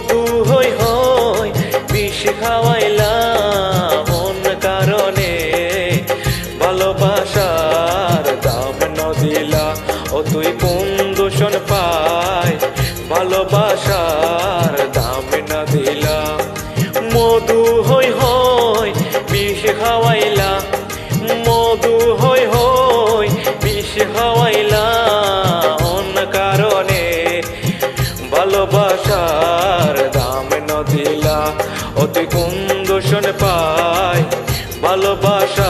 মধু হই হই বিষ খাওয়াইলা অতি কোন দূষণ পায়। ভালোবাসার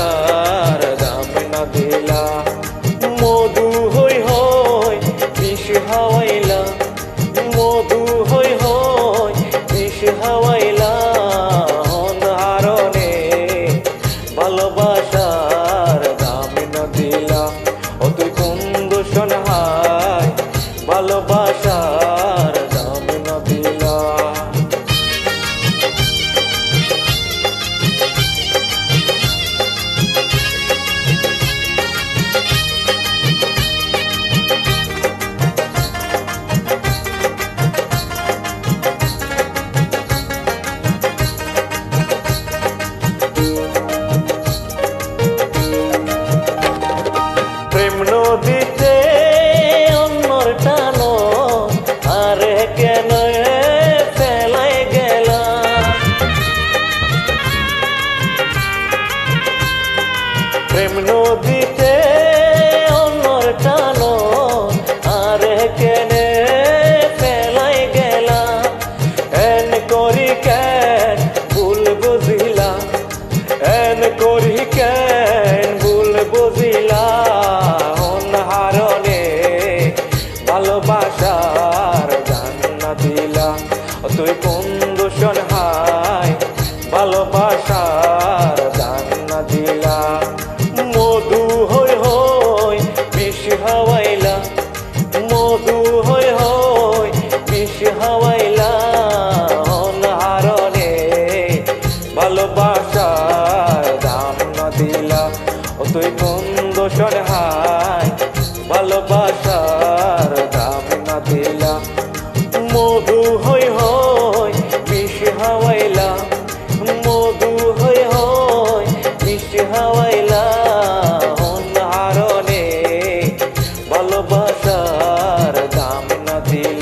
প্রেম নদীতে অন্যর টানো আরে কেন ফেলাই গেলা এন করি কেন ভুল বুঝিলা এন করি কেন ভুল বুঝিলা অনহারণে ভালোবাসার গান না দিলা তুই কোন দূষণ হাই ভালোবাসার গান না দিলা বিষ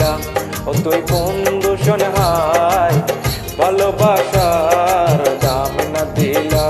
দিলা ও তুই কোন দূষণ হায় ভালোবাসার দাম না দিলা।